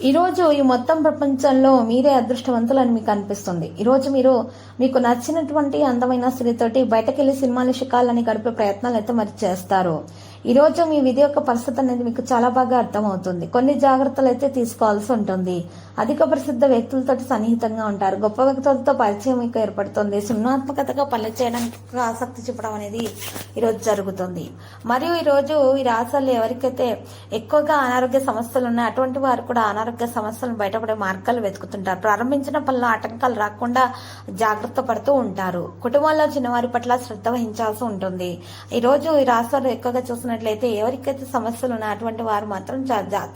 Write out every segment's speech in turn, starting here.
ఈరోజు ఈ మొత్తం ప్రపంచంలో మీరే అదృష్టవంతులని మీకు అనిపిస్తుంది. ఈరోజు మీరు మీకు నచ్చినటువంటి అందమైన స్త్రీతోటి బయటకెళ్ళి సినిమాలు షికాలని గడిపే ప్రయత్నాలు అయితే మరి చేస్తారు. ఈరోజు మీ విధి యొక్క పరిస్థితి అనేది మీకు చాలా బాగా అర్థమవుతుంది. కొన్ని జాగ్రత్తలు అయితే తీసుకోవాల్సి ఉంటుంది. అధిక ప్రసిద్ధ వ్యక్తులతో సన్నిహితంగా ఉంటారు. గొప్ప వ్యక్తులతో పరిచయం మీకు ఏర్పడుతుంది. సున్నాత్మకతగా పనులు చేయడానికి ఆసక్తి చూపడం అనేది ఈరోజు జరుగుతుంది. మరియు ఈరోజు ఈ రాష్ట్రాల్లో ఎవరికైతే ఎక్కువగా అనారోగ్య సమస్యలు ఉన్నాయో అటువంటి వారు కూడా అనారోగ్య సమస్యలను బయటపడే మార్గాలు వెతుకుతుంటారు. ప్రారంభించిన పనులు ఆటంకాలు రాకుండా జాగ్రత్త పడుతూ ఉంటారు. కుటుంబంలో చిన్నవారి పట్ల శ్రద్ధ వహించాల్సి ఉంటుంది. ఈ రోజు ఈ రాష్ట్రాలు ఎక్కువగా చూసిన చూసుకున్నట్లయితే ఎవరికైతే సమస్యలు ఉన్నాయో అటువంటి వారు మాత్రం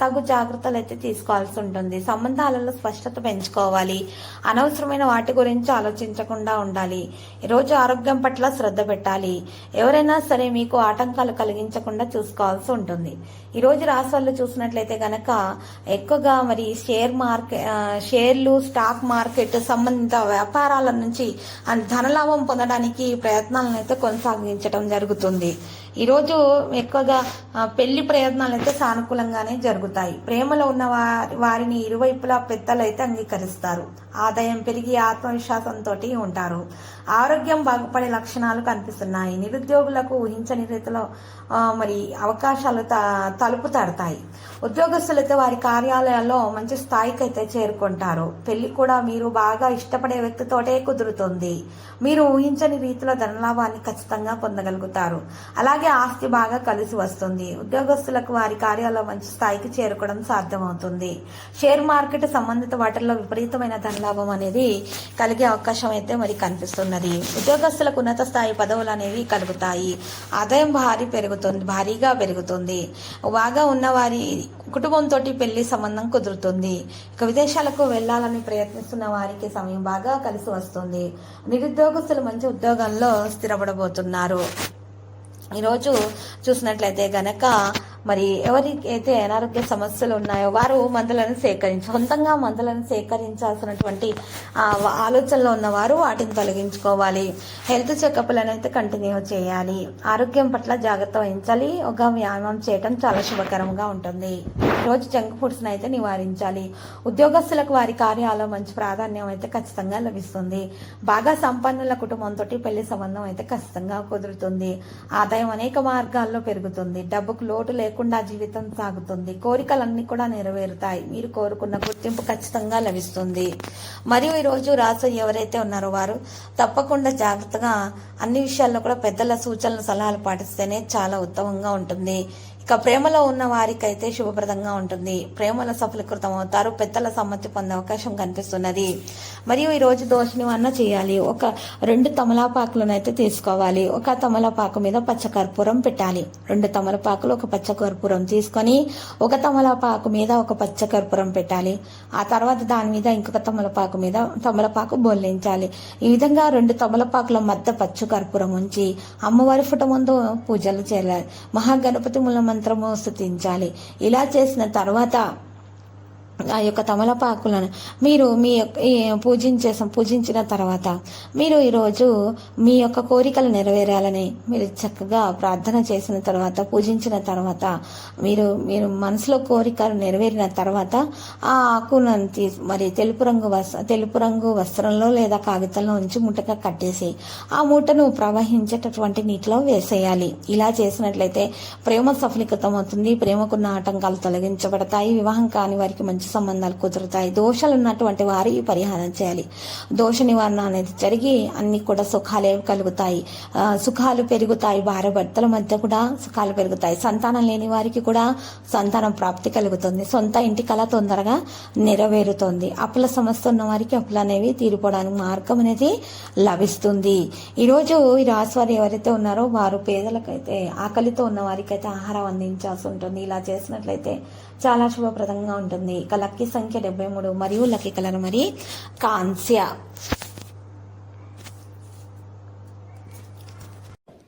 తగు జాగ్రత్తలు అయితే తీసుకోవాల్సి ఉంటుంది. సంబంధాలలో స్పష్టత పెంచుకోవాలి. అనవసరమైన వాటి గురించి ఆలోచించకుండా ఉండాలి. ఈరోజు రోజు ఆరోగ్యం పట్ల శ్రద్ధ పెట్టాలి. ఎవరైనా సరే మీకు ఆటంకాలు కలిగించకుండా చూసుకోవాల్సి ఉంటుంది. ఈ రోజు రాశి వాళ్ళు చూసినట్లయితే గనక ఎక్కువగా మరి షేర్ మార్కెట్ షేర్లు స్టాక్ మార్కెట్ సంబంధిత వ్యాపారాల నుంచి ధనలాభం పొందడానికి ప్రయత్నాలను అయితే కొనసాగించడం జరుగుతుంది. ఈరోజు ఎక్కువగా పెళ్ళి ప్రయత్నాలు అయితే సానుకూలంగానే జరుగుతాయి. ప్రేమలో ఉన్న వారి వారిని ఇరువైపులా పెద్దలు అయితే అంగీకరిస్తారు. ఆదాయం పెరిగి ఆత్మవిశ్వాసంతో ఉంటారు. ఆరోగ్యం బాగుపడే లక్షణాలు కనిపిస్తున్నాయి. నిరుద్యోగులకు ఊహించని రీతిలో మరి అవకాశాలు త- తలుపు తడతాయి. ఉద్యోగస్తులైతే వారి కార్యాలయాల్లో మంచి స్థాయికి అయితే చేరుకుంటారు. పెళ్ళి కూడా మీరు బాగా ఇష్టపడే వ్యక్తితోటే కుదురుతుంది. మీరు ఊహించని రీతిలో ధనలాభాన్ని ఖచ్చితంగా పొందగలుగుతారు. అలాగే ఆస్తి బాగా కలిసి వస్తుంది. ఉద్యోగస్తులకు వారి కార్యాలయంలో మంచి స్థాయికి చేరుకోవడం సాధ్యమవుతుంది. షేర్ మార్కెట్ సంబంధిత వాటిల్లో విపరీతమైన ధనలాభం అనేది కలిగే అవకాశం అయితే మరి కనిపిస్తున్నది. ఉద్యోగస్తులకు ఉన్నత స్థాయి పదవులు అనేవి కలుగుతాయి. ఆదాయం భారీ పెరుగుతుంది భారీగా పెరుగుతుంది. బాగా ఉన్న వారి కుటుంబంతో పెళ్ళి సంబంధం కుదురుతుంది. ఇక విదేశాలకు వెళ్ళాలని ప్రయత్నిస్తున్న వారికి సమయం బాగా కలిసి వస్తుంది. నిరుద్యోగస్తులు మంచి ఉద్యోగంలో స్థిరపడబోతున్నారు. ఈరోజు చూసినట్లయితే గనక మరి ఎవరికైతే అనారోగ్య సమస్యలు ఉన్నాయో వారు మందులను సేకరించి సొంతంగా మందులను సేకరించాల్సినటువంటి ఆలోచనలో ఉన్నవారు వాటిని తొలగించుకోవాలి. హెల్త్ చెకప్లను అయితే కంటిన్యూ చేయాలి. ఆరోగ్యం పట్ల జాగ్రత్త వహించాలి. ఒక వ్యాయామం చేయటం చాలా శుభకరంగా ఉంటుంది. రోజు జంక్ ఫుడ్స్ అయితే నివారించాలి. ఉద్యోగస్తులకు వారి కార్యాలయంలో మంచి ప్రాధాన్యం అయితే ఖచ్చితంగా లభిస్తుంది. బాగా సంపన్నుల కుటుంబంతో పెళ్ళి సంబంధం అయితే ఖచ్చితంగా కుదురుతుంది. ఆదాయం అనేక మార్గాల్లో పెరుగుతుంది. డబ్బుకు లోటు లేకుండా జీవితం సాగుతుంది. కోరికలన్నీ కూడా నెరవేరుతాయి. మీరు కోరుకున్న గుర్తింపు ఖచ్చితంగా లభిస్తుంది. మరియు ఈ రోజు రాసు ఎవరైతే ఉన్నారో వారు తప్పకుండా జాగ్రత్తగా అన్ని విషయాల్లో కూడా పెద్దల సూచనలు సలహాలు పాటిస్తేనే చాలా ఉత్తమంగా ఉంటుంది. ఇక ప్రేమలో ఉన్న వారికైతే శుభప్రదంగా ఉంటుంది. ప్రేమలో సఫలీకృతం అవుతారు. పెద్దల సమ్మతి పొందే అవకాశం కనిపిస్తున్నది. మరియు ఈ రోజు దోష నివారణ చేయాలి. ఒక రెండు తమలాపాకులను అయితే తీసుకోవాలి. ఒక తమలపాకు మీద పచ్చ కర్పూరం పెట్టాలి. రెండు తమలపాకులు ఒక పచ్చ కర్పూరం తీసుకొని ఒక తమలపాకు మీద ఒక పచ్చ కర్పూరం పెట్టాలి. ఆ తర్వాత దాని మీద ఇంకొక తమలపాకు మీద తమలపాకు బొల్లించాలి. ఈ విధంగా రెండు తమలపాకుల మధ్య పచ్చకర్పూరం ఉంచి అమ్మవారి ఫోటో ముందు పూజలు చేయాలి. మహాగణపతి మూల మంత్రము స్థుతించాలి. ఇలా చేసిన తర్వాత ఆ యొక్క తమలపాకులను మీరు మీ యొక్క ఈ పూజించే పూజించిన తర్వాత మీరు ఈరోజు మీ యొక్క కోరికలు నెరవేరాలని మీరు చక్కగా ప్రార్థన చేసిన తర్వాత పూజించిన తర్వాత మీరు మీరు మనసులో కోరికలు నెరవేరిన తర్వాత ఆ ఆకులను తీసి మరి తెలుపు రంగు వస్త్ర తెలుపు రంగు వస్త్రంలో లేదా కాగితంలో ఉంచి ముట్టగా కట్టేసి ఆ మూటను ప్రవహించేటటువంటి నీటిలో వేసేయాలి. ఇలా చేసినట్లయితే ప్రేమ సఫలీకృతం అవుతుంది ప్రేమకున్న ఆటంకాలు తొలగించబడతాయి. వివాహం కాని వారికి మంచి సంబంధాలు కుదురుతాయి. దోషాలు ఉన్నటువంటి వారు ఈ పరిహారం చేయాలి. దోష నివారణ అనేది జరిగి అన్ని కూడా సుఖాలే కలుగుతాయి. సుఖాలు పెరుగుతాయి. భార్య భర్తల మధ్య కూడా సుఖాలు పెరుగుతాయి. సంతానం లేని వారికి కూడా సంతానం ప్రాప్తి కలుగుతుంది. సొంత ఇంటి కళ తొందరగా నెరవేరుతుంది. అప్పుల సమస్య ఉన్న వారికి అప్పులు అనేవి తీరిపోవడానికి మార్గం అనేది లభిస్తుంది. ఈరోజు ఈ రాశి వారు ఎవరైతే ఉన్నారో వారు పేదలకైతే ఆకలితో ఉన్న వారికైతే ఆహారం అందించాల్సి ఉంటుంది. ఇలా చేసినట్లయితే చాలా శుభప్రదంగా ఉంటుంది. లక్కీ సంఖ్య డెబ్బై మూడు మరియు లక్కీ కలర్ మరి కాంస్య.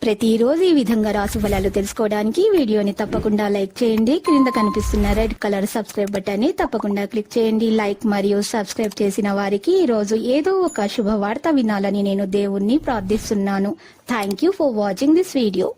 ప్రతిరోజు ఈ విధంగా రాశి ఫలాలు తెలుసుకోవడానికి వీడియోని తప్పకుండా లైక్ చేయండి. క్రింద కనిపిస్తున్న రెడ్ కలర్ సబ్స్క్రైబ్ బటన్ని తప్పకుండా క్లిక్ చేయండి. లైక్ మరియు సబ్స్క్రైబ్ చేసిన వారికి ఈ రోజు ఏదో ఒక శుభవార్త వినాలని నేను దేవుణ్ణి ప్రార్థిస్తున్నాను. Thank you for watching this video